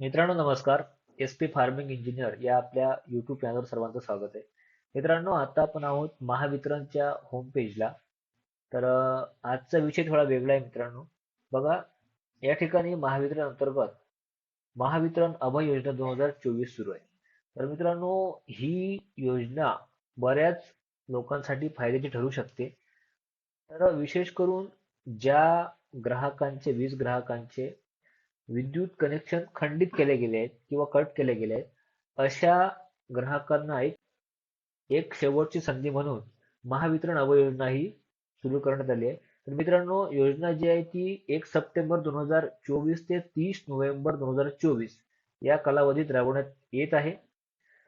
मित्रांनो नमस्कार. S P farming engineer या आपल्या युट्यूब चॅनलवर सर्वांचं स्वागत आहे. मित्रांनो आता आपण आहोत महावितरणच्या होम पेजला तर आजचा विषय थोडा वेगळा आहे मित्रांनो. बघा या ठिकाणी महावितरण अंतर्गत महावितरण अभय योजना दोन हजार चोवीस सुरू आहे. तर मित्रांनो ही योजना बऱ्याच लोकांसाठी फायद्याची ठरू शकते. तर विशेष करून ज्या ग्राहकांचे वीज ग्राहकांचे विद्युत कनेक्शन खंडित केले गेले आहेत किंवा कट केले गेले आहेत. अशा ग्राहकांना एक एक शेवटची संधी म्हणून महावितरण अभय योजना ही सुरू करण्यात आली आहे. तर मित्रांनो योजना जी आहे ती एक सप्टेंबर दोन हजार चोवीस ते तीस नोव्हेंबर दोन हजार चोवीस या कालावधीत राबवण्यात येत आहे.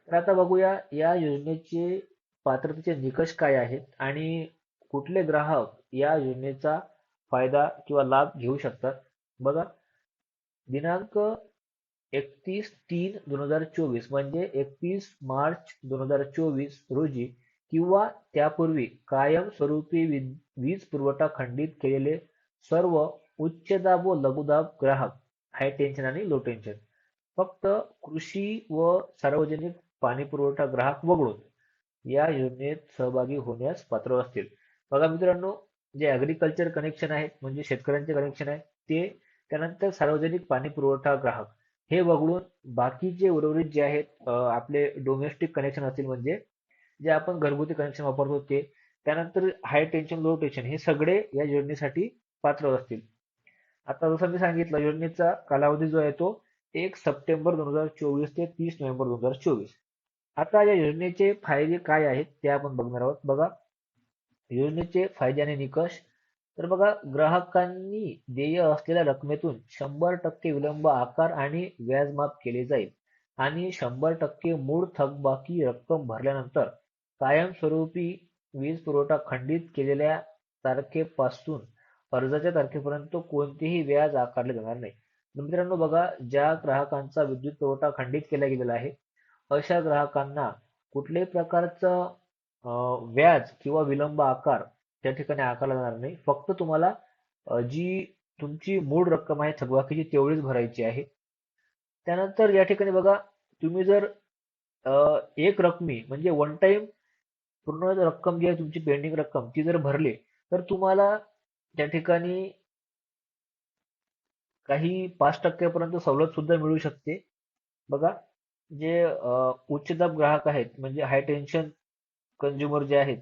तर आता बघूया या योजनेचे पात्रतेचे निकष काय आहेत आणि कुठले ग्राहक या योजनेचा फायदा किंवा लाभ घेऊ शकतात? बघा दिनांक एकतीस तीन दोन हजार चोवीस म्हणजे एकतीस मार्च दोन हजार चोवीस रोजी किंवा त्यापूर्वी कायमस्वरूपी वीज वीज पुरवठा खंडित केलेले सर्व उच्च दाब व लघुदाब ग्राहक. हाय टेन्शन आणि लो टेन्शन. फक्त कृषी व सार्वजनिक पाणी पुरवठा ग्राहक वगळून या योजनेत सहभागी होण्यास पात्र असतील. बघा मित्रांनो जे ऍग्रिकल्चर कनेक्शन आहेत म्हणजे शेतकऱ्यांचे कनेक्शन आहे ते त्यानंतर सार्वजनिक पाणी पुरवठा ग्राहक. हे वगळून बाकीचे उर्वरित जे आहेत आपले डोमेस्टिक कनेक्शन असतील म्हणजे जे आपण घरगुती कनेक्शन वापरतो ते त्यानंतर हाय टेन्शन लो टेन्शन हे सगळे या योजनेसाठी पात्र असतील. आता जसं मी सांगितलं योजनेचा कालावधी जो आहे तो एक सप्टेंबर दोन हजार चोवीस ते तीस नोव्हेंबर दोन हजार चोवीस. आता या योजनेचे फायदे काय आहेत ते आपण बघणार आहोत. बघा योजनेचे फायदे आणि निकष तर बघा ग्राहकांनी देय असलेल्या रकमेतून शंभर टक्के विलंब आकार आणि व्याज माफ केले जाईल आणि शंभर टक्के मूळ थकबाकी रक्कम भरल्यानंतर कायमस्वरूपी वीज पुरवठा खंडित केलेल्या तारखेपासून अर्जाच्या तारखेपर्यंत कोणतेही व्याज आकारले जाणार नाही. मित्रांनो बघा ज्या ग्राहकांचा विद्युत पुरवठा खंडित केला गेलेला आहे अशा ग्राहकांना कुठल्याही प्रकारचं व्याज किंवा विलंब आकार त्या ठिकाणी आकारला जाणार नाही. फक्त तुम्हाला जी तुमची मूळ रक्कम आहे थकबाकीची तेवढीच भरायची आहे. त्यानंतर या ठिकाणी बघा तुम्ही जर एक रकमी म्हणजे वन टाइम पूर्ण रक्कम जी आहे तुमची पेंडिंग रक्कम ती जर भरली तर तुम्हाला त्या ठिकाणी काही पाच टक्क्यापर्यंत सवलत सुद्धा मिळू शकते. बघा जे उच्चदाब उच्च दाब ग्राहक आहेत म्हणजे हाय टेन्शन कंझ्युमर जे आहेत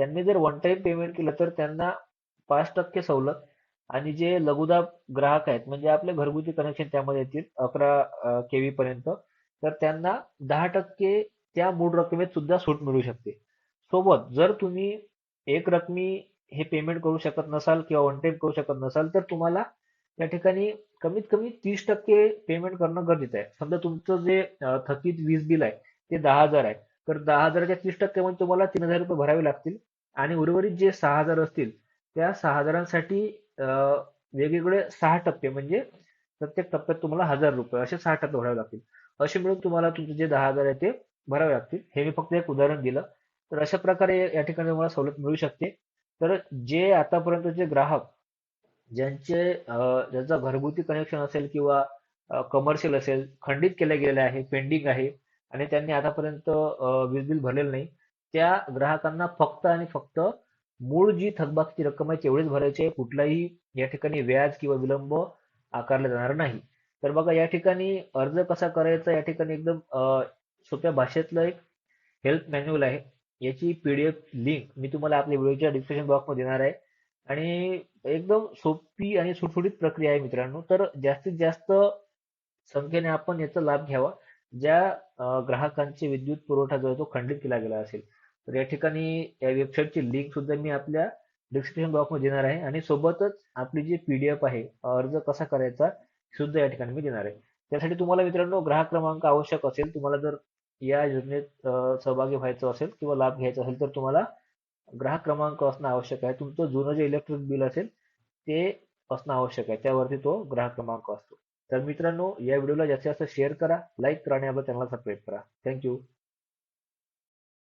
त्यांनी जर वन टाइम पेमेंट केलं तर त्यांना पाच टक्के सवलत आणि जे लघुदाब ग्राहक आहेत म्हणजे आपले घरगुती कनेक्शन त्यामध्ये येतील अकरा केव्ही पर्यंत तर त्यांना दहा टक्के त्या मूळ रकमेत सुद्धा सूट मिळू शकते. सोबत जर तुम्ही एक रकमी हे पेमेंट करू शकत नसाल किंवा वन टाइम करू शकत नसाल तर तुम्हाला त्या ठिकाणी कमीत कमी तीस टक्के पेमेंट करणं गरजेचं आहे. समजा तुमचं जे थकीत वीज बिल आहे ते दहा हजार आहे तर दहा हजाराच्या तीस टक्क्यामध्ये तुम्हाला तीन हजार रुपये भरावे लागतील. आणि उर्वरित जे सहा हजार असतील त्या सहा हजारांसाठी वेगवेगळे सहा टप्पे म्हणजे प्रत्येक टप्प्यात तुम्हाला हजार रुपये असे सहा टप्पे भरावे लागतील. असे मिळून तुम्हाला तुमचे जे दहा हजार आहे ते भरावे लागतील. हे मी फक्त एक उदाहरण दिलं. तर अशा प्रकारे या ठिकाणी तुम्हाला सवलत मिळू शकते. तर जे आतापर्यंतचे ग्राहक ज्यांचे ज्यांचा घरगुती कनेक्शन असेल किंवा कमर्शियल असेल खंडित केले गेले आहे पेंडिंग आहे आणि त्यांनी आतापर्यंत वीज बिल भरलेलं नाही त्या ग्राहकांना फक्त आणि फक्त मूळ जी थकबाकीची रक्कम आहे तेवढीच भरायची आहे. कुठलाही या ठिकाणी व्याज किंवा विलंब आकारला जाणार नाही. तर बघा या ठिकाणी अर्ज कसा करायचा या ठिकाणी एकदम सोप्या भाषेतलं एक हेल्प मॅन्युअल आहे. याची पीडीएफ लिंक मी तुम्हाला आपल्या व्हिडिओच्या डिस्क्रिप्शन बॉक्समध्ये देणार आहे. आणि एकदम सोपी आणि सुटसुटीत प्रक्रिया आहे मित्रांनो. तर जास्तीत जास्त संख्येने आपण याचा लाभ घ्यावा. ज्या ग्राहकांचे विद्युत पुरवठा जो आहे तो खंडित केला गेला असेल. तर या ठिकाणी या वेबसाईटची लिंक सुद्धा मी आपल्या डिस्क्रिप्शन बॉक्समध्ये देणार आहे. आणि सोबतच आपली जी पी डी एफ आहे अर्ज कसा करायचा सुद्धा या ठिकाणी मी देणार आहे. त्यासाठी तुम्हाला मित्रांनो ग्राहक क्रमांक आवश्यक असेल तुम्हाला जर या योजनेत सहभागी व्हायचं असेल किंवा लाभ घ्यायचा असेल तर तुम्हाला ग्राहक क्रमांक असणं आवश्यक आहे. तुमचं जुनं जे इलेक्ट्रिक बिल असेल ते असणं आवश्यक आहे. त्यावरती तो ग्राहक क्रमांक असतो. तर मित्रांनो या व्हिडिओला जास्तीत जास्त शेअर करा लाईक करा आणि आपल्या चॅनलला सबस्क्राईब करा. थँक्यू